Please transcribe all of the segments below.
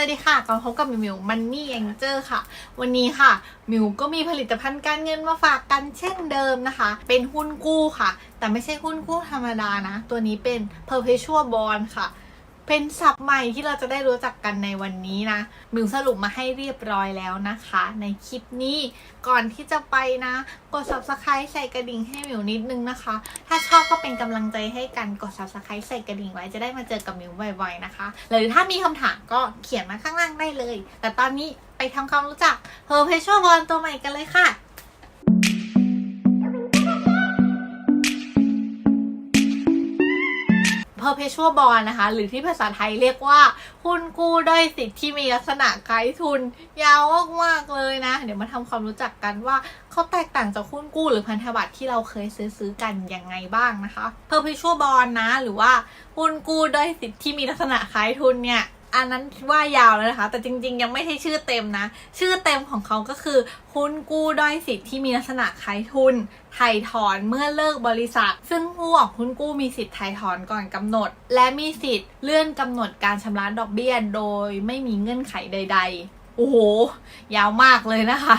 วัสดีค่ะกลับพบกับมิวมิวมันนี่แองเจอร์ค่ะ วันนี้ค่ะ มิวก็มีผลิตภัณฑ์การเงินมาฝากกันเช่นเดิมนะคะ เป็นหุ้นกู้ค่ะ แต่ไม่ใช่หุ้นกู้ธรรมดานะ ตัวนี้เป็น perpetual bond ค่ะ เป็นศัพท์ใหม่ที่เราจะได้รู้จักกันในวันนี้นะมิวสรุปมาให้เรียบร้อยแล้วนะคะ ในคลิปนี้ก่อนที่จะไปนะ กด subscribe ใส่กระดิ่งให้มิวนิดนึงนะคะ ถ้าชอบก็เป็นกำลังใจให้กันกด subscribe ใส่กระดิ่งไว้จะได้มาเจอกับมิวบ่อยๆนะคะ หรือถ้ามีคำถามก็เขียนมาข้างล่างได้เลย แต่ตอนนี้ไปทำความรู้จัก perpetual bond ตัวใหม่กันเลยค่ะ perpetual bond นะคะ หรือที่ภาษาไทยเรียกว่า หุ้นกู้ด้อยสิทธิ์ที่มีลักษณะคล้ายทุน ยาวมากๆเลยนะ เดี๋ยวมาทำความรู้จักกันว่าเขาแตกต่างจากหุ้นกู้หรือพันธบัตรที่เราเคยซื้อซื้อกันยังไงบ้างนะคะ perpetual bond นะ หรือว่าหุ้นกู้ด้อยสิทธิ์ที่มีลักษณะคล้ายทุนเนี่ย อันนั้นว่ายาวแล้วนะคะ แต่จริงๆ ยังไม่ใช่ชื่อเต็มนะ ชื่อเต็มของเขาก็คือหุ้นกู้ด้อยสิทธิ์ที่มีลักษณะขายทุน ไถ่ถอนเมื่อเลิกบริษัท ซึ่งผู้ออกหุ้นกู้มีสิทธิ์ไถ่ถอนก่อนกำหนด และมีสิทธิ์เลื่อนกำหนดการชำระดอกเบี้ยโดยไม่มีเงื่อนไขใด ๆ โอ้โห ยาวมากเลยนะคะ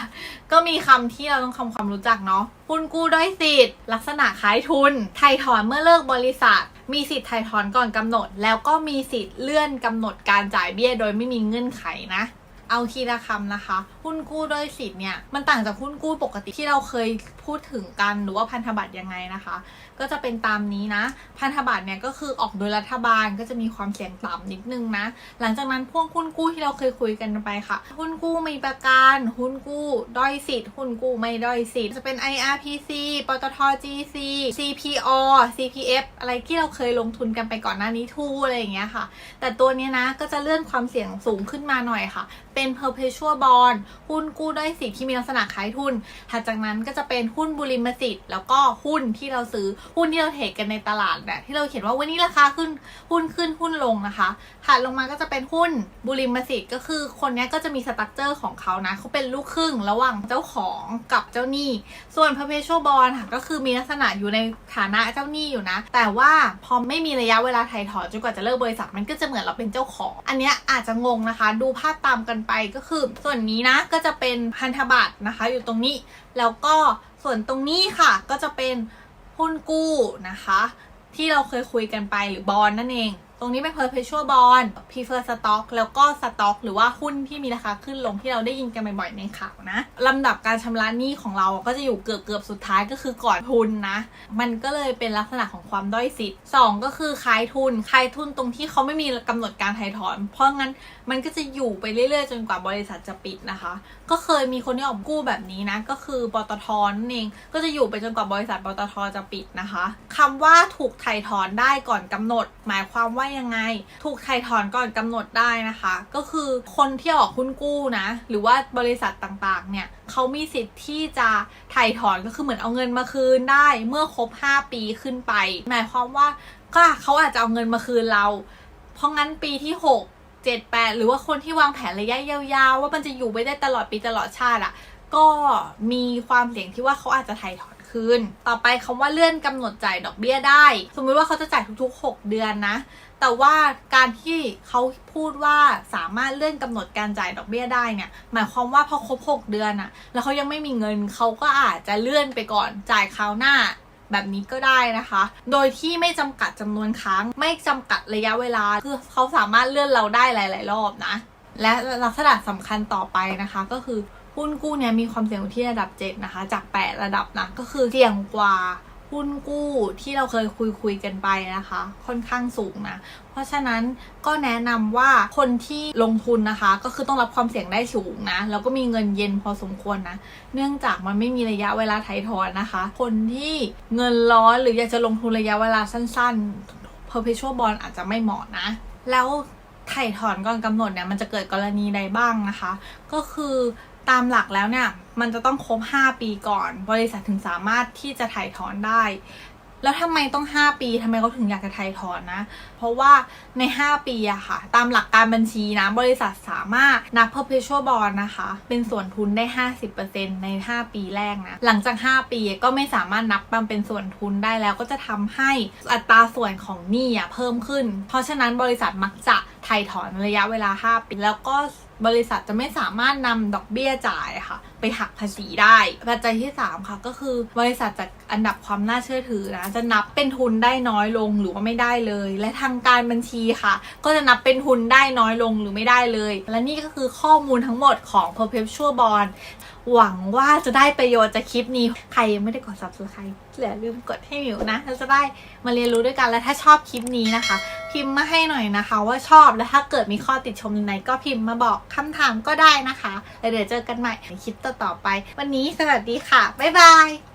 ก็มีคำที่เราต้องทำความรู้จักเนาะหุ้นกู้ด้อยสิทธิ์ ลักษณะขายทุน ไถ่ถอนเมื่อเลิกบริษัท มีสิทธิ์ไถ่ถอนก่อนกำหนด แล้วก็มีสิทธิ์เลื่อนกำหนดการจ่ายเบี้ยโดยไม่มีเงื่อนไขนะ เอาทีละคำนะคะ หุ้นกู้ด้อยสิทธิ์เนี่ย มันต่างจากหุ้นกู้ปกติที่เราเคยพูดถึงกันหรือว่าพันธบัตรยังไงนะคะ ก็จะเป็นตามนี้นะ พันธบัตรเนี่ยก็คือออกโดยรัฐบาลก็จะมีความเสี่ยงต่ำนิดนึงนะ หลังจากนั้นพวกหุ้นกู้ที่เราเคยคุยกันไปค่ะ หุ้นกู้มีประกันหุ้นกู้ด้อยสิทธิ์หุ้นกู้ไม่ด้อยสิทธิ์จะเป็น IRPC ปตท GC CPO CPF อะไรที่เราเคยลงทุนกันไปก่อนหน้านี้ทูอะไรอย่างเงี้ยค่ะ แต่ตัวเนี้ยนะก็จะเลื่อนความเสี่ยงสูงขึ้นมาหน่อยค่ะเป็น perpetual bond หุ้นกู้ด้อยสิทธิ์ที่มีลักษณะขายทุน ถัดจากนั้นก็จะเป็นหุ้นบุริมสิทธิ์ แล้วก็หุ้นที่เราซื้อหุ้นที่เราเทรดกันในตลาดเนี่ยที่เราเขียนว่าวันนี้ราคาขึ้นหุ้นขึ้นหุ้นลงนะคะถัดลงมาก็จะเป็นหุ้นบุริมสิทธิ์ก็คือคนเนี้ยก็จะมีสตั๊กเจอร์ของเขานะเขาเป็นลูกครึ่งระหว่างเจ้าของกับเจ้าหนี้ ส่วน perpetual bond ค่ะก็คือมีลักษณะอยู่ในฐานะเจ้าหนี้อยู่นะ แต่ว่าพอไม่มีระยะเวลาถ่ายถอนจนกว่าจะเลิกบริษัทมันก็จะเหมือนเราเป็นเจ้าของ อันเนี้ยอาจจะงงนะคะ ดูภาพตามกันไปก็คือ ส่วนนี้นะก็จะเป็นพันธบัตรนะคะ อยู่ตรงนี้ แล้วก็ส่วนตรงนี้ค่ะ ก็จะเป็นหุ้นกู้นะคะ ที่เราเคยคุยกันไปหรือบอลนั่นเอง ตรงนี้เป็น perpetual bond prefer stock แล้วก็ stock หรือว่าหุ้นที่มีราคาขึ้นลงที่เราได้ยินกันบ่อยๆในข่าวนะลำดับการชำระหนี้ของเราก็จะอยู่เกือบเกือบๆสุดท้ายก็คือก่อนทุนนะ มันก็เลยเป็นลักษณะของความด้อยสิทธิ์สองก็คือขายทุนขายทุนตรงที่เขาไม่มีกำหนดการถ่ายถอน เพราะงั้นมันก็จะอยู่ไปเรื่อยๆ จนกว่าบริษัทจะปิดนะคะ ก็เคยมีคนที่ออกกู้แบบนี้นะ ก็คือปตทนั่นเองก็จะอยู่ไปจนกว่าบริษัทปตทจะปิดนะคะคำว่าถูกไถ่ถอนได้ก่อนกำหนด หมายความว่ายังไง ถูกไถ่ถอนก่อนกำหนดได้นะคะ ก็คือคนที่ออกหุ้นกู้นะ หรือว่าบริษัทต่างๆ เนี่ยเขามีสิทธิ์ที่จะไถ่ถอนก็คือเหมือนเอาเงินมาคืนได้ เมื่อครบ 5 ปีขึ้นไป หมายความว่าก็เขาอาจจะเอาเงินมาคืนเรา เพราะงั้นปีที่ 6 7 8 หรือว่าคนที่วางแผนระยะยาวๆ ว่ามันจะอยู่ไปได้ตลอดปีตลอดชาติอะ่ะก็มีความเสี่ยงที่ว่าเขาอาจจะถ่ายถอน คืน ต่อไปคำว่าเลื่อนกำหนดจ่ายดอกเบี้ยได้ สมมติว่าเขาจะจ่ายทุกๆ 6 เดือนนะ แต่ว่าการที่เขาพูดว่าสามารถเลื่อนกำหนดการจ่ายดอกเบี้ยได้เนี่ย หมายความว่าพอครบ 6 เดือนอะแล้วเขายังไม่มีเงินเขาก็อาจจะเลื่อนไปก่อนจ่ายคราวหน้าแบบนี้ก็ได้นะคะ โดยที่ไม่จำกัดจำนวนครั้ง ไม่จำกัดระยะเวลา คือเขาสามารถเลื่อนเราได้หลาย ๆ รอบนะ และลักษณะสำคัญต่อไปนะคะก็คือ หุ้นกู้เนี่ยมีความเสี่ยงที่ระดับ 7 นะคะ จาก 8 ระดับนะก็คือเสี่ยงกว่าหุ้นกู้ที่เราเคยคุยคุยกันไปนะคะ ค่อนข้างสูงนะ เพราะฉะนั้นก็แนะนำว่าคนที่ลงทุนนะคะ ก็คือต้องรับความเสี่ยงได้สูงนะ แล้วก็มีเงินเย็นพอสมควรนะ เนื่องจากมันไม่มีระยะเวลาไถ่ถอนนะคะ คนที่เงินร้อนหรืออยากจะลงทุนระยะเวลาสั้นๆ perpetual bond อาจจะไม่เหมาะนะ แล้วไถ่ถอนก่อนกำหนดเนี่ยมันจะเกิดกรณีใดบ้างนะคะ ก็คือ ตามหลักแล้วเนี่ย มันจะต้องครบ 5 ปีก่อน บริษัทถึงสามารถที่จะถ่ายถอนได้ แล้วทำไมต้อง 5 ปีทำไมเขาถึงอยากจะถ่ายถอนนะ เพราะว่าใน 5 ปีอะค่ะ ตามหลักการบัญชีนะ บริษัทสามารถนับ perpetual bond นะคะ เป็นส่วนทุนได้ 50%ใน 5 ปีแรกนะ หลังจาก 5 ปีก็ไม่สามารถนับมันเป็นส่วนทุนได้แล้วก็จะทำให้อัตราส่วนของหนี้อะเพิ่มขึ้น เพราะฉะนั้นบริษัทมักจะถ่ายถอนระยะเวลา 5 ปีแล้วก็ บริษัทจะไม่สามารถนำดอกเบี้ยจ่ายค่ะ ไปหักภาษีได้ปัจจัยที่ 3 ค่ะ ก็คือบริษัทจากอันดับความน่าเชื่อถือนะจะนับเป็นทุนได้น้อยลงหรือว่าไม่ได้เลย และทางการบัญชีค่ะ ก็จะนับเป็นทุนได้น้อยลงหรือไม่ได้เลย และนี่ก็คือข้อมูลทั้งหมดของ perpetual bond หวังว่าจะได้ประโยชน์จากคลิปนี้ ใครยังไม่ได้กด subscribe อย่าลืมกดให้หมิวนะเราจะได้มาเรียนรู้ด้วยกันและถ้าชอบคลิปนี้นะคะ พิมพ์มาให้หน่อยนะคะ ว่าชอบและถ้าเกิดมีข้อติดชมไงก็พิมพ์มาบอกคำถามก็ได้นะคะแล้วเดี๋ยวเจอกันใหม่ในคลิปต่อๆไป วันนี้สวัสดีค่ะ บ๊ายบาย